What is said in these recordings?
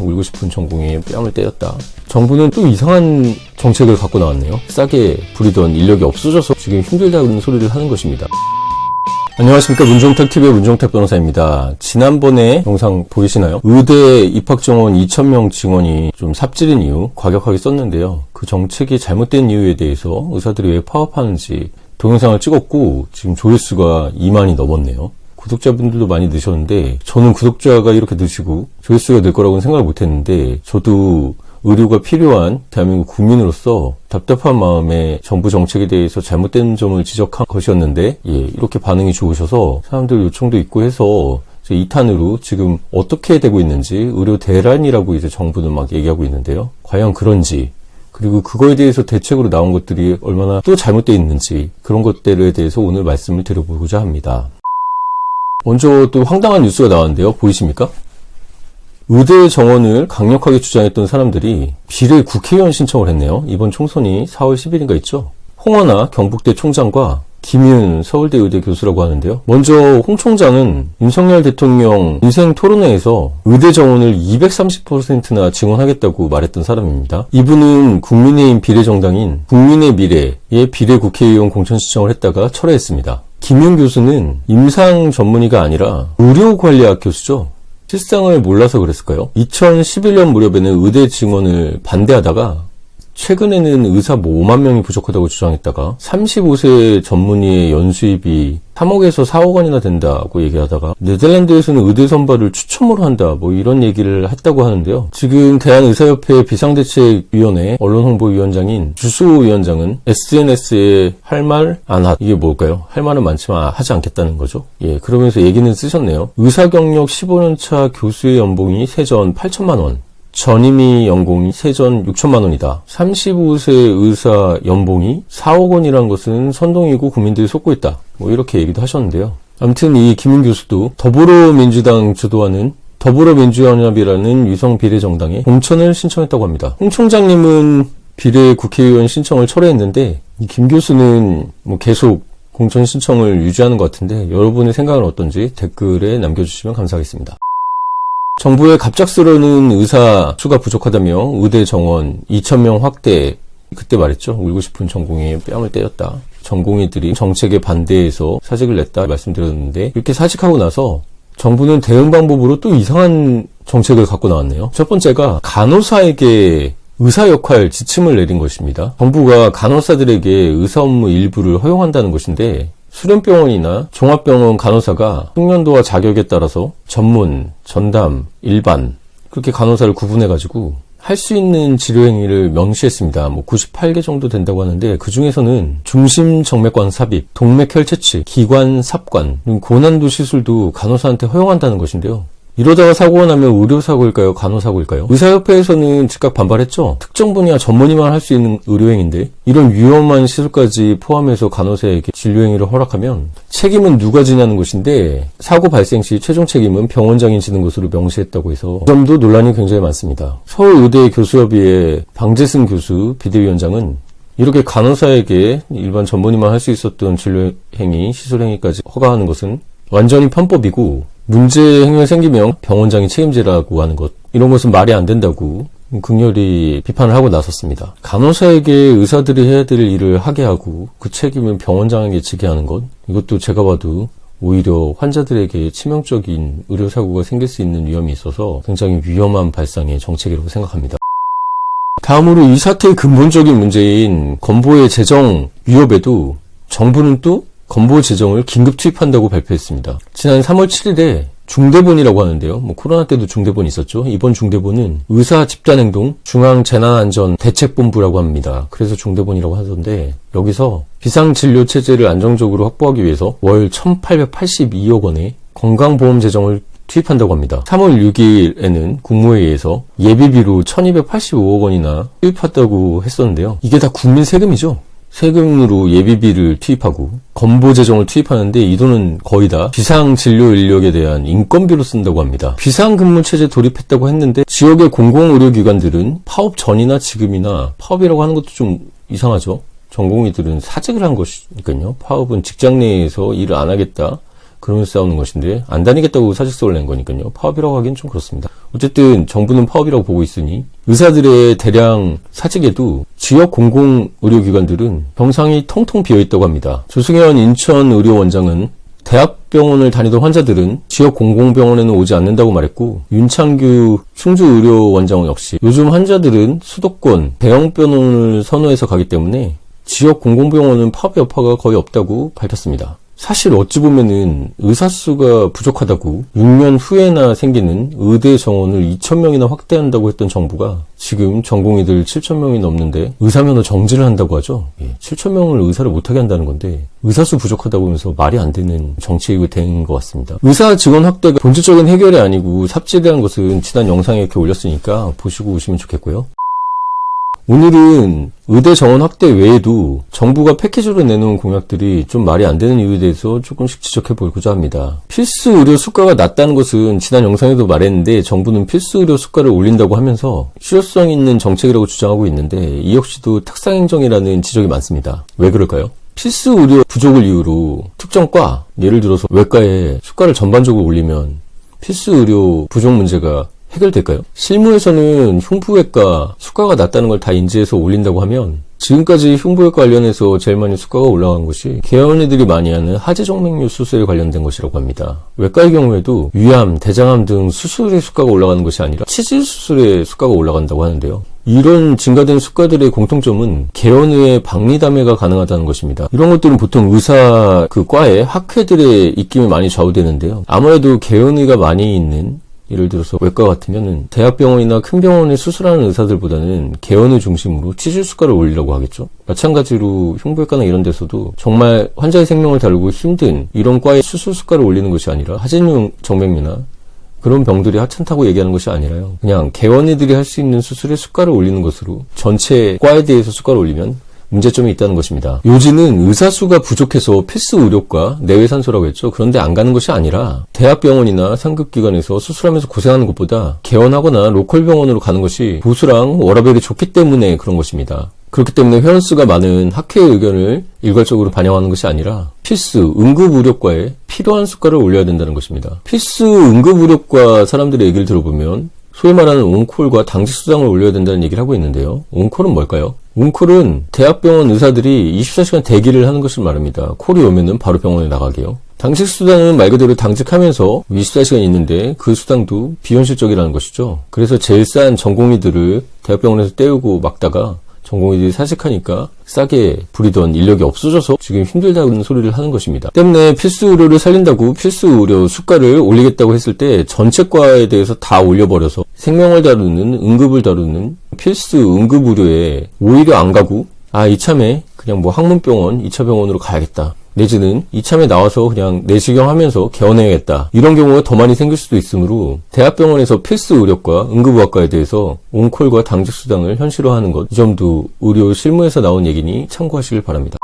울고 싶은 전공에 뺨을 때렸다. 정부는 또 이상한 정책을 갖고 나왔네요. 싸게 부리던 인력이 없어져서 지금 힘들다는 소리를 하는 것입니다. 안녕하십니까 문종탁TV의 문종탁 변호사입니다. 지난번에 영상 보이시나요? 의대 입학 정원 2,000명 증원이 좀 삽질인 이유 과격하게 썼는데요. 그 정책이 잘못된 이유에 대해서 의사들이 왜 파업하는지 동영상을 찍었고 지금 조회수가 2만이 넘었네요. 구독자분들도 많이 느셨는데 저는 구독자가 이렇게 느시고 조회수가 늘 거라고는 생각을 못했는데 저도 의료가 필요한 대한민국 국민으로서 답답한 마음에 정부 정책에 대해서 잘못된 점을 지적한 것이었는데 예, 이렇게 반응이 좋으셔서 사람들 요청도 있고 해서 이제 2탄으로 지금 어떻게 되고 있는지 의료 대란이라고 이제 정부는 막 얘기하고 있는데요. 과연 그런지 그리고 그거에 대해서 대책으로 나온 것들이 얼마나 또 잘못되어 있는지 그런 것들에 대해서 오늘 말씀을 드려보고자 합니다. 먼저 또 황당한 뉴스가 나왔는데요. 보이십니까? 의대 정원을 강력하게 주장했던 사람들이 비례 국회의원 신청을 했네요. 이번 총선이 4월 10일인가 있죠. 홍원아 경북대 총장과 김윤 서울대 의대 교수라고 하는데요. 먼저 홍 총장은 윤석열 대통령 인생 토론회에서 의대 정원을 230%나 증원하겠다고 말했던 사람입니다. 이분은 국민의힘 비례정당인 국민의 미래의 비례 국회의원 공천 신청을 했다가 철회했습니다. 김윤 교수는 임상 전문의가 아니라 의료관리학 교수죠. 실상을 몰라서 그랬을까요? 2011년 무렵에는 의대 증원을 반대하다가 최근에는 의사 뭐 5만 명이 부족하다고 주장했다가 35세 전문의의 연수입이 3억에서 4억 원이나 된다고 얘기하다가 네덜란드에서는 의대 선발을 추첨으로 한다 뭐 이런 얘기를 했다고 하는데요. 지금 대한의사협회 비상대책위원회 언론홍보위원장인 주수 위원장은 SNS에 할 말 안 하. 이게 뭘까요? 할 말은 많지만 하지 않겠다는 거죠. 예, 그러면서 얘기는 쓰셨네요. 의사 경력 15년 차 교수의 연봉이 세전 8천만 원. 전임의 연봉이 세전 6천만 원이다. 35세 의사 연봉이 4억 원이라는 것은 선동이고 국민들이 속고 있다. 뭐 이렇게 얘기도 하셨는데요. 아무튼 이 김윤 교수도 더불어민주당 주도하는 더불어민주연합이라는 위성 비례 정당에 공천을 신청했다고 합니다. 홍 총장님은 비례 국회의원 신청을 철회했는데 이 김 교수는 뭐 계속 공천 신청을 유지하는 것 같은데 여러분의 생각은 어떤지 댓글에 남겨주시면 감사하겠습니다. 정부의 갑작스러운 의사 수가 부족하다며 의대 정원 2,000명 확대 그때 말했죠. 울고 싶은 전공에 뺨을 때렸다. 전공의들이 정책에 반대해서 사직을 냈다 말씀드렸는데 이렇게 사직하고 나서 정부는 대응 방법으로 또 이상한 정책을 갖고 나왔네요. 첫 번째가 간호사에게 의사 역할 지침을 내린 것입니다. 정부가 간호사들에게 의사 업무 일부를 허용한다는 것인데 수련병원이나 종합병원 간호사가 숙련도와 자격에 따라서 전문, 전담, 일반 그렇게 간호사를 구분해가지고 할 수 있는 치료 행위를 명시했습니다. 뭐 98개 정도 된다고 하는데 그 중에서는 중심 정맥관 삽입, 동맥 혈체치, 기관 삽관, 고난도 시술도 간호사한테 허용한다는 것인데요. 이러다가 사고가 나면 의료사고일까요? 간호사고일까요? 의사협회에서는 즉각 반발했죠. 특정 분야 전문의만 할 수 있는 의료행인데 이런 위험한 시술까지 포함해서 간호사에게 진료행위를 허락하면 책임은 누가 지냐는 것인데 사고 발생 시 최종 책임은 병원장이 지는 것으로 명시했다고 해서 이 점도 논란이 굉장히 많습니다. 서울의대 교수협의회 방재승 교수 비대위원장은 이렇게 간호사에게 일반 전문의만 할 수 있었던 진료행위, 시술행위까지 허가하는 것은 완전히 편법이고 문제 행위가 생기면 병원장이 책임지라고 하는 것 이런 것은 말이 안 된다고 극렬히 비판을 하고 나섰습니다. 간호사에게 의사들이 해야 될 일을 하게 하고 그 책임은 병원장에게 지게 하는 것 이것도 제가 봐도 오히려 환자들에게 치명적인 의료사고가 생길 수 있는 위험이 있어서 굉장히 위험한 발상의 정책이라고 생각합니다. 다음으로 이 사태의 근본적인 문제인 건보의 재정 위협에도 정부는 또 건보 재정을 긴급 투입한다고 발표했습니다. 지난 3월 7일에 중대본이라고 하는데요. 뭐 코로나 때도 중대본이 있었죠. 이번 중대본은 의사 집단행동 중앙재난안전대책본부라고 합니다. 그래서 중대본이라고 하던데 여기서 비상진료 체제를 안정적으로 확보하기 위해서 월 1,882억 원의 건강보험 재정을 투입한다고 합니다. 3월 6일에는 국무회의에서 예비비로 1285억 원이나 투입했다고 했었는데요. 이게 다 국민 세금이죠. 세금으로 예비비를 투입하고 건보 재정을 투입하는데 이 돈은 거의 다 비상 진료 인력에 대한 인건비로 쓴다고 합니다. 비상 근무 체제 돌입했다고 했는데 지역의 공공 의료 기관들은 파업 전이나 지금이나 파업이라고 하는 것도 좀 이상하죠. 전공의들은 사직을 한 것이니까요. 파업은 직장 내에서 일을 안 하겠다. 그러면서 싸우는 것인데 안 다니겠다고 사직서를 낸 거니까요. 파업이라고 하기엔 좀 그렇습니다. 어쨌든 정부는 파업이라고 보고 있으니 의사들의 대량 사직에도 지역 공공 의료기관들은 병상이 텅텅 비어 있다고 합니다. 조승현 인천 의료원장은 대학병원을 다니던 환자들은 지역 공공병원에는 오지 않는다고 말했고 윤창규 충주의료원장 역시 요즘 환자들은 수도권 대형병원을 선호해서 가기 때문에 지역 공공병원은 파업 여파가 거의 없다고 밝혔습니다. 사실 어찌 보면은 의사 수가 부족하다고 6년 후에나 생기는 의대 정원을 2,000명이나 확대한다고 했던 정부가 지금 전공의들 7,000명이 넘는데 의사면허 정지를 한다고 하죠. 예, 7,000명을 의사를 못하게 한다는 건데 의사 수 부족하다고 하면서 말이 안 되는 정책이 된 것 같습니다. 의사 직원 확대가 본질적인 해결이 아니고 삽질이라는 것은 지난 영상에 이렇게 올렸으니까 보시고 오시면 좋겠고요. 오늘은 의대 정원 확대 외에도 정부가 패키지로 내놓은 공약들이 좀 말이 안 되는 이유에 대해서 조금씩 지적해 보고자 합니다. 필수 의료 수가가 낮다는 것은 지난 영상에도 말했는데 정부는 필수 의료 수가를 올린다고 하면서 실효성 있는 정책이라고 주장하고 있는데 이 역시도 특상행정이라는 지적이 많습니다. 왜 그럴까요? 필수 의료 부족을 이유로 특정 과 예를 들어서 외과에 수가를 전반적으로 올리면 필수 의료 부족 문제가 해결될까요? 실무에서는 흉부외과 수가가 낮다는 걸 다 인지해서 올린다고 하면 지금까지 흉부외과 관련해서 제일 많이 수가가 올라간 것이 개원이들이 많이 하는 하지정맥류 수술에 관련된 것이라고 합니다. 외과의 경우에도 위암, 대장암 등 수술의 수가가 올라가는 것이 아니라 치질 수술의 수가가 올라간다고 하는데요. 이런 증가된 수가들의 공통점은 개원의 박리담회가 가능하다는 것입니다. 이런 것들은 보통 의사 그 과의 학회들의 입김에 많이 좌우되는데요. 아무래도 개원의가 많이 있는 예를 들어서 외과 같으면은 대학병원이나 큰 병원에 수술하는 의사들보다는 개원을 중심으로 치질 수가를 올리려고 하겠죠. 마찬가지로 흉부외과나 이런 데서도 정말 환자의 생명을 다루고 힘든 이런 과의 수술 수가를 올리는 것이 아니라 하진용 정맥류나 그런 병들이 하찮다고 얘기하는 것이 아니라요. 그냥 개원이들이 할 수 있는 수술의 수가를 올리는 것으로 전체 과에 대해서 수가를 올리면 문제점이 있다는 것입니다. 요지는 의사 수가 부족해서 필수 의료과 내외산소라고 했죠. 그런데 안 가는 것이 아니라 대학병원이나 상급기관에서 수술하면서 고생하는 것보다 개원하거나 로컬 병원으로 가는 것이 보수랑 워라벨이 좋기 때문에 그런 것입니다. 그렇기 때문에 회원수가 많은 학회의 의견을 일괄적으로 반영하는 것이 아니라 필수 응급의료과에 필요한 수가를 올려야 된다는 것입니다. 필수 응급의료과 사람들의 얘기를 들어보면 소위 말하는 온콜과 당직 수당을 올려야 된다는 얘기를 하고 있는데요. 온콜은 뭘까요? 온콜은 대학병원 의사들이 24시간 대기를 하는 것을 말합니다. 콜이 오면은 바로 병원에 나가게요. 당직 수당은 말 그대로 당직하면서 24시간 있는데 그 수당도 비현실적이라는 것이죠. 그래서 제일 싼 전공의들을 대학병원에서 떼우고 막다가 전공의들이 사직하니까 싸게 부리던 인력이 없어져서 지금 힘들다는 소리를 하는 것입니다. 때문에 필수 의료를 살린다고 필수 의료 수가를 올리겠다고 했을 때 전체과에 대해서 다 올려버려서 생명을 다루는 응급을 다루는 필수 응급 의료에 오히려 안 가고 아 이참에 그냥 뭐 학문병원 2차 병원으로 가야겠다. 내지는 이참에 나와서 그냥 내시경 하면서 개원해야겠다. 이런 경우가 더 많이 생길 수도 있으므로 대학병원에서 필수 의료과 응급의학과에 대해서 온콜과 당직 수당을 현실화하는 것, 이 점도 의료 실무에서 나온 얘기니 참고하시길 바랍니다.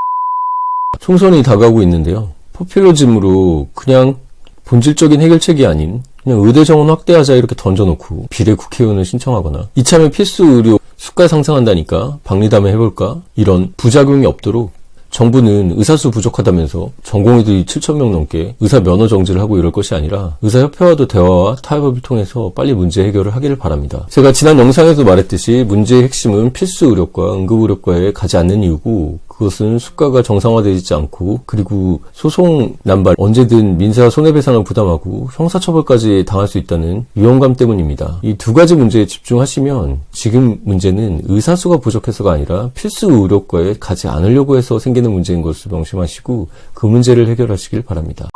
총선이 다가오고 있는데요. 포퓰러즘으로 그냥 본질적인 해결책이 아닌 그냥 의대 정원 확대하자 이렇게 던져놓고 비례 국회의원을 신청하거나 이참에 필수 의료 수가 상승한다니까 박리담회 해볼까 이런 부작용이 없도록 정부는 의사수 부족하다면서 전공의들이 7천 명 넘게 의사 면허 정지를 하고 이럴 것이 아니라 의사협회와도 대화와 타협을 통해서 빨리 문제 해결을 하기를 바랍니다. 제가 지난 영상에서 말했듯이 문제의 핵심은 필수 의료과 응급의료과에 가지 않는 이유고 그것은 수가가 정상화되지 않고 그리고 소송 난발 언제든 민사 손해배상을 부담하고 형사처벌까지 당할 수 있다는 위험감 때문입니다. 이 두 가지 문제에 집중하시면 지금 문제는 의사수가 부족해서가 아니라 필수 의료과에 가지 않으려고 해서 생기는 문제인 것을 명심하시고 그 문제를 해결하시길 바랍니다.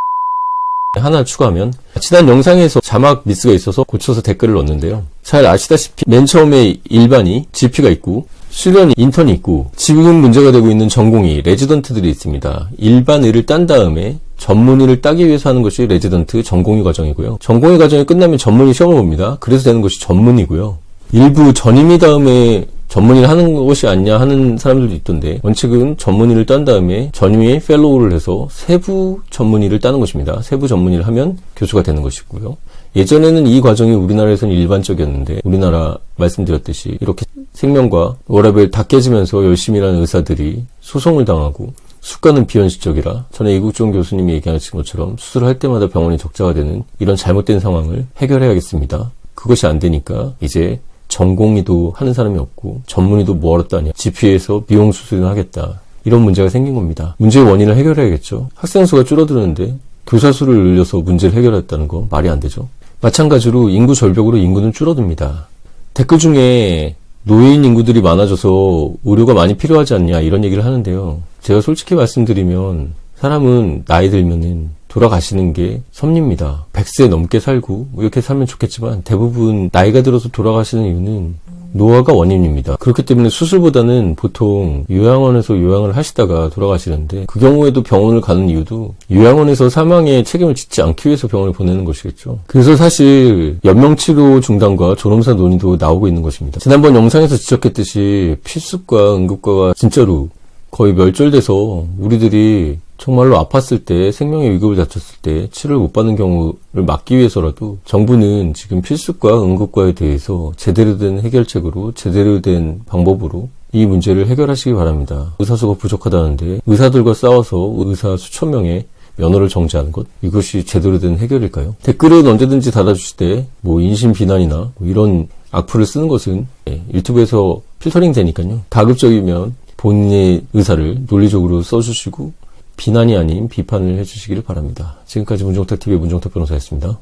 하나 추가하면 지난 영상에서 자막 미스가 있어서 고쳐서 댓글을 넣었는데요. 잘 아시다시피 맨 처음에 일반이 GP가 있고 수련이 인턴이 있고 지금 문제가 되고 있는 전공이 레지던트들이 있습니다. 일반 의를 딴 다음에 전문의를 따기 위해서 하는 것이 레지던트 전공의 과정이고요. 전공의 과정이 끝나면 전문의 시험을 봅니다. 그래서 되는 것이 전문이고요. 일부 전임의 다음에 전문의를 하는 것이 아니냐 하는 사람들도 있던데 원칙은 전문의를 딴 다음에 전임의 펠로우를 해서 세부 전문의를 따는 것입니다. 세부 전문의를 하면 교수가 되는 것이고요. 예전에는 이 과정이 우리나라에서는 일반적이었는데 우리나라 말씀드렸듯이 이렇게 생명과 워라벨 다 깨지면서 열심히 일하는 의사들이 소송을 당하고 수가는 비현실적이라 전에 이국종 교수님이 얘기하신 것처럼 수술할 때마다 병원이 적자가 되는 이런 잘못된 상황을 해결해야겠습니다. 그것이 안 되니까 이제 전공의도 하는 사람이 없고 전문의도 뭐하러 따냐 GP에서 미용 수술을 하겠다 이런 문제가 생긴 겁니다. 문제의 원인을 해결해야겠죠. 학생 수가 줄어드는데 교사 수를 늘려서 문제를 해결했다는 거 말이 안 되죠. 마찬가지로 인구 절벽으로 인구는 줄어듭니다. 댓글 중에 노인 인구들이 많아져서 의료가 많이 필요하지 않냐 이런 얘기를 하는데요. 제가 솔직히 말씀드리면 사람은 나이 들면은 돌아가시는 게 섭리입니다. 100세 넘게 살고 이렇게 살면 좋겠지만 대부분 나이가 들어서 돌아가시는 이유는 노화가 원인입니다. 그렇기 때문에 수술보다는 보통 요양원에서 요양을 하시다가 돌아가시는데 그 경우에도 병원을 가는 이유도 요양원에서 사망의 책임을 짓지 않기 위해서 병원을 보내는 것이겠죠. 그래서 사실 연명치료 중단과 존엄사 논의도 나오고 있는 것입니다. 지난번 영상에서 지적했듯이 필수과 응급과가 진짜로 거의 멸절돼서 우리들이 정말로 아팠을 때 생명의 위급을 다쳤을 때 치료를 못 받는 경우를 막기 위해서라도 정부는 지금 필수과 응급과에 대해서 제대로 된 해결책으로 제대로 된 방법으로 이 문제를 해결하시기 바랍니다. 의사수가 부족하다는데 의사들과 싸워서 의사 수천 명의 면허를 정지하는 것 이것이 제대로 된 해결일까요? 댓글은 언제든지 달아주실 때 뭐 인신 비난이나 뭐 이런 악플을 쓰는 것은 예, 유튜브에서 필터링 되니까요. 가급적이면 본인의 의사를 논리적으로 써주시고 비난이 아닌 비판을 해주시기를 바랍니다. 지금까지 문종탁TV의 문종탁 변호사였습니다.